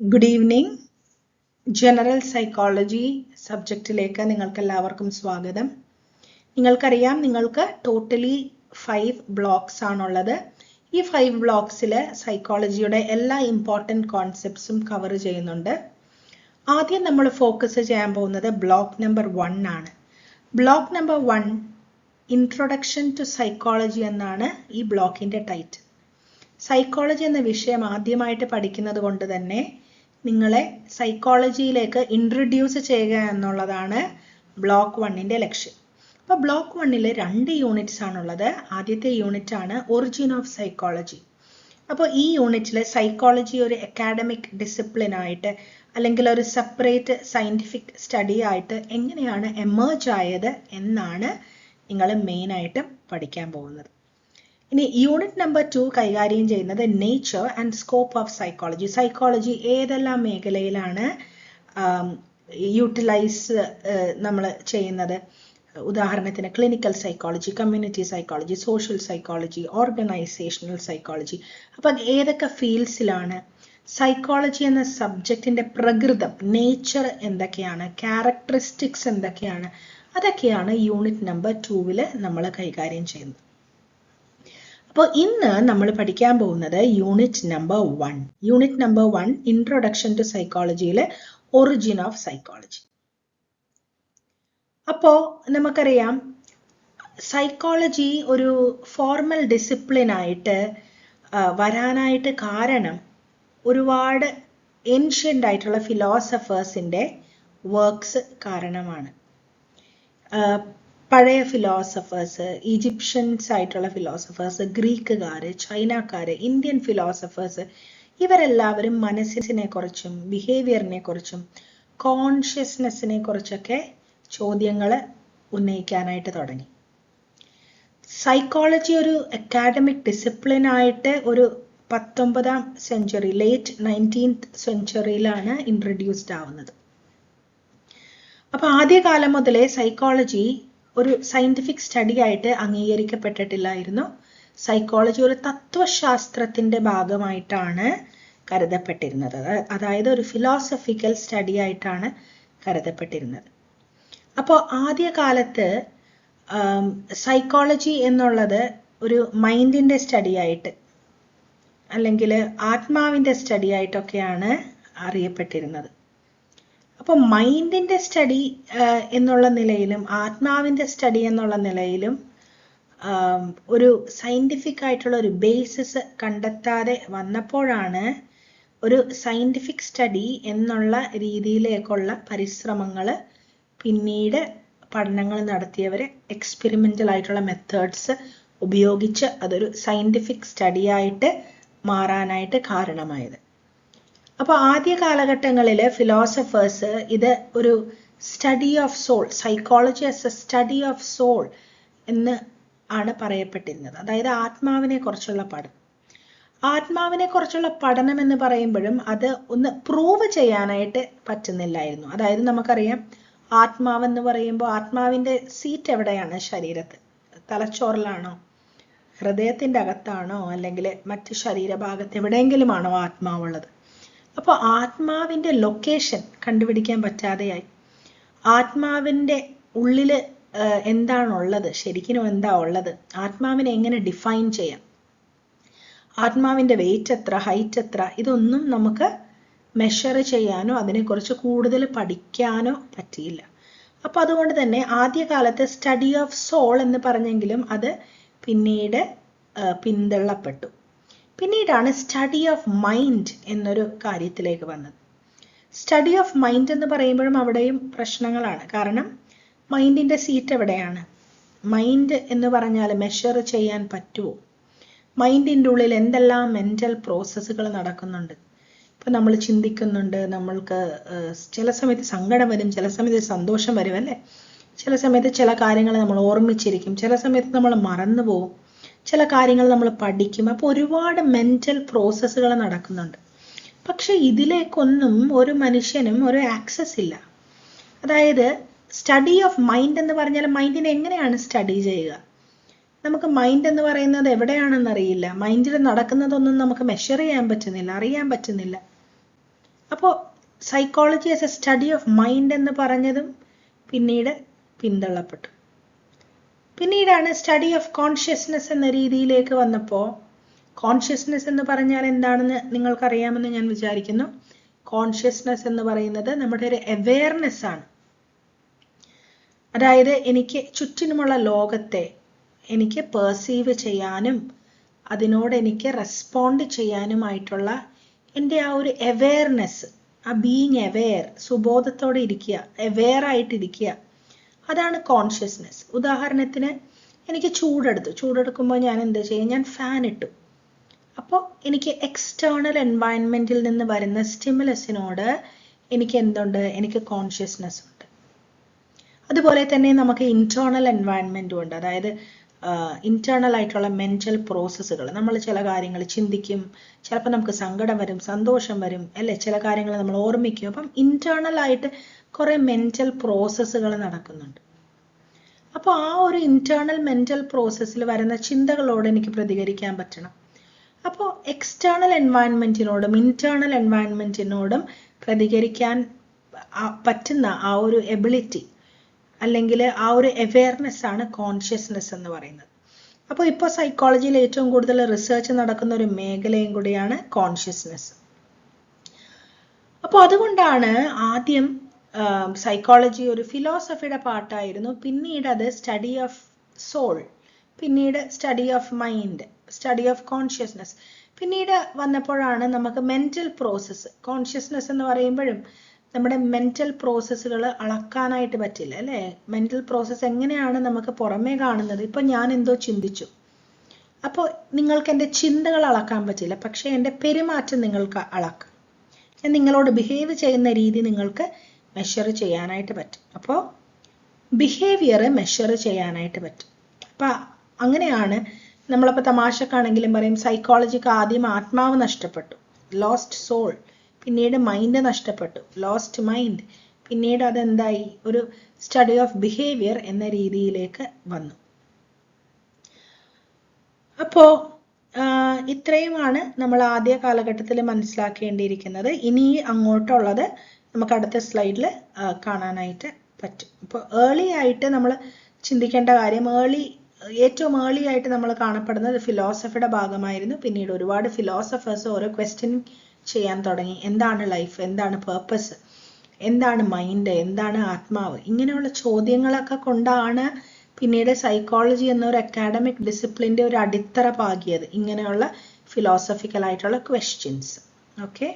Good evening general psychology സബ്ജക്റ്റിലേക്ക് നിങ്ങൾക്ക് എല്ലാവർക്കും സ്വാഗതം. നിങ്ങൾക്കറിയാം നിങ്ങൾക്ക് ടോട്ടലി ഫൈവ് ബ്ലോക്സ് ആണുള്ളത്. ഈ ഫൈവ് ബ്ലോക്സിൽ സൈക്കോളജിയുടെ എല്ലാ ഇമ്പോർട്ടന്റ് കോൺസെപ്റ്റ്സും കവർ ചെയ്യുന്നുണ്ട്. ആദ്യം നമ്മൾ ഫോക്കസ് ചെയ്യാൻ പോകുന്നത് ബ്ലോക്ക് നമ്പർ വൺ ആണ്. Block number one introduction to psychology എന്നാണ് ഈ ബ്ലോക്കിന്റെ ടൈറ്റിൽ സൈക്കോളജി എന്ന വിഷയം ആദ്യമായിട്ട് പഠിക്കുന്നത് കൊണ്ട് തന്നെ നിങ്ങളെ സൈക്കോളജിയിലേക്ക് ഇൻട്രൊഡ്യൂസ് ചെയ്യുക എന്നുള്ളതാണ് ബ്ലോക്ക് വണ്ണിന്റെ ലക്ഷ്യം. അപ്പോൾ ബ്ലോക്ക് വണ്ണിൽ രണ്ട് യൂണിറ്റ്സ് ആണുള്ളത്. ആദ്യത്തെ യൂണിറ്റ് ആണ് ഒറിജിൻ ഓഫ് സൈക്കോളജി അപ്പോൾ ഈ യൂണിറ്റിൽ സൈക്കോളജി ഒരു അക്കാഡമിക് ഡിസിപ്ലിൻ ആയിട്ട് അല്ലെങ്കിൽ ഒരു സെപ്പറേറ്റ് സയന്റിഫിക് സ്റ്റഡി ആയിട്ട് എങ്ങനെയാണ് എമേർജ് ആയത് എന്നാണ് നിങ്ങൾ മെയിനായിട്ടും പഠിക്കാൻ പോകുന്നത്. ഇനി യൂണിറ്റ് നമ്പർ ടു കൈകാര്യം ചെയ്യുന്നത് nature and scope of psychology psychology ഏതെല്ലാം മേഖലയിലാണ് യൂട്ടിലൈസ് നമ്മൾ ചെയ്യുന്നത്? ഉദാഹരണത്തിന് clinical psychology community psychology social psychology organisational psychology അപ്പം ഏതൊക്കെ ഫീൽഡ്സിലാണ് സൈക്കോളജി എന്ന സബ്ജക്റ്റിന്റെ പ്രകൃതം നേച്ചർ എന്തൊക്കെയാണ്? ക്യാരക്ടറിസ്റ്റിക്സ് എന്തൊക്കെയാണ്? അതൊക്കെയാണ് യൂണിറ്റ് നമ്പർ ടൂവിൽ നമ്മൾ കൈകാര്യം ചെയ്യുന്നത്. അപ്പോൾ ഇന്ന് നമ്മൾ പഠിക്കാൻ പോകുന്നത് unit number one unit number one introduction to സൈക്കോളജിയിലെ origin of psychology അപ്പോൾ നമുക്കറിയാം സൈക്കോളജി ഒരു ഫോർമൽ ഡിസിപ്ലിൻ ആയിട്ട് വരാനായിട്ട് കാരണം ഒരുപാട് ഏൻഷ്യന്റ് ആയിട്ടുള്ള ഫിലോസഫേഴ്സിന്റെ വർക്ക്സ് കാരണമാണ്. പഴയ ഫിലോസഫേഴ്സ് ഈജിപ്ഷ്യൻസ് ആയിട്ടുള്ള ഫിലോസഫേഴ്സ് ഗ്രീക്കുകാർ ചൈനക്കാർ ഇന്ത്യൻ ഫിലോസഫേഴ്സ് ഇവരെല്ലാവരും മനസ്സിനെ കുറിച്ചും ബിഹേവിയറിനെ കുറിച്ചും കോൺഷ്യസ്നെസ്സിനെ കുറിച്ചൊക്കെ ചോദ്യങ്ങൾ ഉന്നയിക്കാനായിട്ട് തുടങ്ങി. സൈക്കോളജി ഒരു അക്കാഡമിക് ഡിസിപ്ലിൻ ആയിട്ട് ഒരു പത്തൊമ്പതാം സെഞ്ചുറി ലേറ്റ് നയന്റീൻത്ത് സെഞ്ചുറിയിലാണ് ഇൻട്രൊഡ്യൂസ്ഡ് ആവുന്നത്. അപ്പോൾ ആദ്യകാലം മുതലേ സൈക്കോളജി ഒരു സയന്റിഫിക് സ്റ്റഡി ആയിട്ട് അംഗീകരിക്കപ്പെട്ടിട്ടില്ലായിരുന്നു. സൈക്കോളജി ഒരു തത്വശാസ്ത്രത്തിന്റെ ഭാഗമായിട്ടാണ് കരുതപ്പെട്ടിരുന്നത്. അതായത് ഒരു ഫിലോസഫിക്കൽ സ്റ്റഡി ആയിട്ടാണ് കരുതപ്പെട്ടിരുന്നത്. അപ്പോൾ ആദ്യകാലത്ത് സൈക്കോളജി എന്നുള്ളത് ഒരു മൈൻഡിന്റെ സ്റ്റഡി ആയിട്ട് അല്ലെങ്കിൽ ആത്മാവിന്റെ സ്റ്റഡി ആയിട്ടൊക്കെയാണ് അറിയപ്പെട്ടിരുന്നത്. അപ്പോൾ മൈൻഡിന്റെ സ്റ്റഡി എന്നുള്ള നിലയിലും ആത്മാവിന്റെ സ്റ്റഡി എന്നുള്ള നിലയിലും ഒരു സയന്റിഫിക് ആയിട്ടുള്ള ഒരു ബേസിസ് കണ്ടെത്താതെ വന്നപ്പോഴാണ് ഒരു സയന്റിഫിക് സ്റ്റഡി എന്നുള്ള രീതിയിലേക്കുള്ള പരിശ്രമങ്ങൾ പിന്നീട് പഠനങ്ങൾ നടത്തിയവർ എക്സ്പെരിമെന്റൽ ആയിട്ടുള്ള മെത്തേഡ്സ് ഉപയോഗിച്ച് അതൊരു സയന്റിഫിക് സ്റ്റഡി ആയിട്ട് മാറാനായിട്ട് കാരണമായത്. അപ്പോൾ ആദ്യ കാലഘട്ടങ്ങളിൽ ഫിലോസഫേഴ്സ് ഇത് ഒരു study of soul psychology as a study of soul എന്ന് ആണ് പറയപ്പെട്ടിരുന്നത്. അതായത് ആത്മാവിനെ കുറിച്ചുള്ള പഠനം. ആത്മാവിനെ കുറിച്ചുള്ള പഠനം എന്ന് പറയുമ്പോഴും അത് ഒന്ന് പ്രൂവ് ചെയ്യാനായിട്ട് പറ്റുന്നില്ലായിരുന്നു. അതായത് നമുക്കറിയാം ആത്മാവെന്ന് പറയുമ്പോൾ ആത്മാവിന്റെ സീറ്റ് എവിടെയാണ്? ശരീരത്തിൽ തലച്ചോറിലാണോ? ഹൃദയത്തിന്റെ അകത്താണോ? അല്ലെങ്കിൽ മറ്റ് ശരീരഭാഗത്ത് എവിടെയെങ്കിലുമാണോ ആത്മാവുള്ളത്? അപ്പോൾ ആത്മാവിന്റെ ലൊക്കേഷൻ കണ്ടുപിടിക്കാൻ പറ്റാതെയായി. ആത്മാവിന്റെ ഉള്ളിൽ എന്താണുള്ളത്? ശരിക്കും എന്താ ഉള്ളത്? ആത്മാവിനെ എങ്ങനെ ഡിഫൈൻ ചെയ്യാം? ആത്മാവിന്റെ വെയിറ്റ് എത്ര ഹൈറ്റ് എത്ര? ഇതൊന്നും നമുക്ക് മെഷർ ചെയ്യാനോ അതിനെക്കുറിച്ച് കൂടുതൽ പഠിക്കാനോ പറ്റിയില്ല. അപ്പോൾ അതുകൊണ്ട് തന്നെ ആദ്യകാലത്ത് സ്റ്റഡി ഓഫ് സോൾ എന്ന് പറഞ്ഞെങ്കിലും അത് പിന്നീട് പിന്തള്ളപ്പെട്ടു. പിന്നീടാണ് സ്റ്റഡി ഓഫ് മൈൻഡ് എന്നൊരു കാര്യത്തിലേക്ക് വന്നത്. സ്റ്റഡി ഓഫ് മൈൻഡ് എന്ന് പറയുമ്പോഴും അവിടെയും പ്രശ്നങ്ങളാണ്. കാരണം മൈൻഡിന്റെ സീറ്റ് എവിടെയാണ്? മൈൻഡ് എന്ന് പറഞ്ഞാൽ മെഷർ ചെയ്യാൻ പറ്റുമോ മൈൻഡിന്റെ ഉള്ളിൽ എന്തെല്ലാം മെന്റൽ പ്രോസസ്സുകൾ നടക്കുന്നുണ്ട്? ഇപ്പം നമ്മൾ ചിന്തിക്കുന്നുണ്ട് നമ്മൾക്ക് ചില സമയത്ത് സങ്കടം വരും ചില സമയത്ത് സന്തോഷം വരും അല്ലേ? ചില സമയത്ത് ചില കാര്യങ്ങൾ നമ്മൾ ഓർമ്മിച്ചിരിക്കും ചില സമയത്ത് നമ്മൾ മറന്നു പോകും ചില കാര്യങ്ങൾ നമ്മൾ പഠിക്കും അപ്പോൾ ഒരുപാട് മെന്റൽ പ്രോസസ്സുകൾ നടക്കുന്നുണ്ട്. പക്ഷെ ഇതിലേക്കൊന്നും ഒരു മനുഷ്യനും ഒരു ആക്സസ് ഇല്ല. അതായത് സ്റ്റഡി ഓഫ് മൈൻഡ് എന്ന് പറഞ്ഞാൽ മൈൻഡിനെ എങ്ങനെയാണ് സ്റ്റഡി ചെയ്യുക? നമുക്ക് മൈൻഡ് എന്ന് പറയുന്നത് എവിടെയാണെന്ന് അറിയില്ല. മൈൻഡിൽ നടക്കുന്നതൊന്നും നമുക്ക് മെഷർ ചെയ്യാൻ പറ്റുന്നില്ല അറിയാൻ പറ്റുന്നില്ല. അപ്പോൾ psychology as a study of mind എന്ന് പറഞ്ഞതും പിന്നീട് പിന്തള്ളപ്പെട്ടു. പിന്നീടാണ് സ്റ്റഡി ഓഫ് കോൺഷ്യസ്നെസ് എന്ന രീതിയിലേക്ക് വന്നപ്പോൾ കോൺഷ്യസ്നെസ് എന്ന് പറഞ്ഞാൽ എന്താണെന്ന് നിങ്ങൾക്കറിയാമെന്ന് ഞാൻ വിചാരിക്കുന്നു. കോൺഷ്യസ്നെസ് എന്ന് പറയുന്നത് നമ്മുടെ ഒരു അവെയർനെസ് ആണ്. അതായത് എനിക്ക് ചുറ്റിനുമുള്ള ലോകത്തെ എനിക്ക് പെർസീവ് ചെയ്യാനും അതിനോട് എനിക്ക് റെസ്പോണ്ട് ചെയ്യാനുമായിട്ടുള്ള എന്റെ ആ ഒരു അവെയർനെസ് ആ ബീങ് അവെയർ സുബോധത്തോടെ ഇരിക്കുക അവെയർ ആയിട്ടിരിക്കുക. അതാണ് കോൺഷ്യസ്നെസ് ഉദാഹരണത്തിന് എനിക്ക് ചൂടെടുത്തു. ചൂടെടുക്കുമ്പോൾ ഞാൻ എന്താ ചെയ്യും? ഞാൻ ഫാൻ ഇട്ടു. അപ്പോൾ എനിക്ക് എക്സ്റ്റേണൽ എൻവയൺമെന്റിൽ നിന്ന് വരുന്ന സ്റ്റിമുലസിനോട് എനിക്ക് എന്തുണ്ട്? എനിക്ക് കോൺഷ്യസ്നെസ് ഉണ്ട്. അതുപോലെ തന്നെ നമുക്ക് ഇന്റേർണൽ എൻവയൺമെന്റും ഉണ്ട്. അതായത് ഇന്റേർണൽ ആയിട്ടുള്ള മെന്റൽ പ്രോസസ്സുകൾ നമ്മൾ ചില കാര്യങ്ങൾ ചിന്തിക്കും ചിലപ്പോൾ നമുക്ക് സങ്കടം വരും സന്തോഷം വരും അല്ലേ? ചില കാര്യങ്ങൾ നമ്മൾ ഓർമ്മിക്കും. അപ്പം ഇന്റേർണൽ ആയിട്ട് കുറേ മെന്റൽ പ്രോസസ്സുകൾ നടക്കുന്നുണ്ട്. അപ്പോൾ ആ ഒരു ഇന്റേർണൽ മെന്റൽ പ്രോസസ്സിൽ വരുന്ന ചിന്തകളോട് എനിക്ക് പ്രതികരിക്കാൻ പറ്റണം. അപ്പോൾ എക്സ്റ്റേണൽ എൻവയൺമെന്റിനോടും ഇന്റേർണൽ എൻവയൺമെന്റിനോടും പ്രതികരിക്കാൻ പറ്റുന്ന ആ ഒരു എബിലിറ്റി അല്ലെങ്കിൽ ആ ഒരു അവെയർനെസ് ആണ് കോൺഷ്യസ്നെസ് എന്ന് പറയുന്നത്. അപ്പോൾ ഇപ്പോൾ സൈക്കോളജിയിൽ ഏറ്റവും കൂടുതൽ റിസർച്ച് നടക്കുന്ന ഒരു മേഖലയും കൂടിയാണ് കോൺഷ്യസ്നെസ് അപ്പോൾ അതുകൊണ്ടാണ് ആദ്യം സൈക്കോളജി ഒരു ഫിലോസഫിയുടെ പാട്ടായിരുന്നു. പിന്നീട് അത് സ്റ്റഡി ഓഫ് സോൾ പിന്നീട് study of mind study of consciousness പിന്നീട് വന്നപ്പോഴാണ് നമുക്ക് മെന്റൽ പ്രോസസ്സ് കോൺഷ്യസ്നെസ് എന്ന് പറയുമ്പോഴും നമ്മുടെ മെന്റൽ പ്രോസസ്സുകൾ അളക്കാനായിട്ട് പറ്റില്ല അല്ലേ? മെന്റൽ പ്രോസസ്സ് എങ്ങനെയാണ് നമുക്ക് പുറമേ കാണുന്നത്? ഇപ്പൊ ഞാൻ എന്തോ ചിന്തിച്ചു. അപ്പോൾ നിങ്ങൾക്ക് എന്റെ ചിന്തകൾ അളക്കാൻ പറ്റില്ല പക്ഷേ എന്റെ പെരുമാറ്റം നിങ്ങൾക്ക് അളക്കാം. ഞാൻ നിങ്ങളോട് ബിഹേവ് ചെയ്യുന്ന രീതി നിങ്ങൾക്ക് മെഷർ ചെയ്യാനായിട്ട് പറ്റും. അപ്പോൾ ബിഹേവിയർ മെഷർ ചെയ്യാനായിട്ട് പറ്റും. അപ്പം അങ്ങനെയാണ് നമ്മളപ്പോൾ തമാശക്കാണെങ്കിലും പറയും സൈക്കോളജിക്ക് ആദ്യം ആത്മാവ് നഷ്ടപ്പെട്ടു. ലോസ്റ്റ് സോൾ പിന്നീട് മൈൻഡ് നഷ്ടപ്പെട്ടു. ലോസ്റ്റ് മൈൻഡ് പിന്നീട് അതെന്തായി? ഒരു സ്റ്റഡി ഓഫ് ബിഹേവിയർ എന്ന രീതിയിലേക്ക് വന്നു. അപ്പോ ഇത്രയുമാണ് നമ്മൾ ആദ്യ കാലഘട്ടത്തിൽ മനസ്സിലാക്കേണ്ടിയിരിക്കുന്നത്. ഇനി അങ്ങോട്ടുള്ളത് നമുക്ക് അടുത്ത സ്ലൈഡിൽ കാണാനായിട്ട് പറ്റും. അപ്പോൾ ഏർലി ആയിട്ട് നമ്മൾ ചിന്തിക്കേണ്ട കാര്യം ഏർലി ഏറ്റവും ഏർലി ആയിട്ട് നമ്മൾ കാണപ്പെടുന്നത് ഫിലോസഫിയുടെ ഭാഗമായിരുന്നു. പിന്നീട് ഒരുപാട് ഫിലോസഫേഴ്സ് ഓരോ ക്വസ്റ്റ്യൻ ചെയ്യാൻ തുടങ്ങി. എന്താണ് ലൈഫ് എന്താണ് പേർപ്പസ് എന്താണ് മൈൻഡ് എന്താണ് ആത്മാവ്? ഇങ്ങനെയുള്ള ചോദ്യങ്ങളൊക്കെ കൊണ്ടാണ് പിന്നീട് സൈക്കോളജി എന്നൊരു അക്കാഡമിക് ഡിസിപ്ലിന്റെ ഒരു അടിത്തറ പാകിയത്. ഇങ്ങനെയുള്ള ഫിലോസഫിക്കൽ ആയിട്ടുള്ള ക്വസ്റ്റ്യൻസ് ഓക്കെ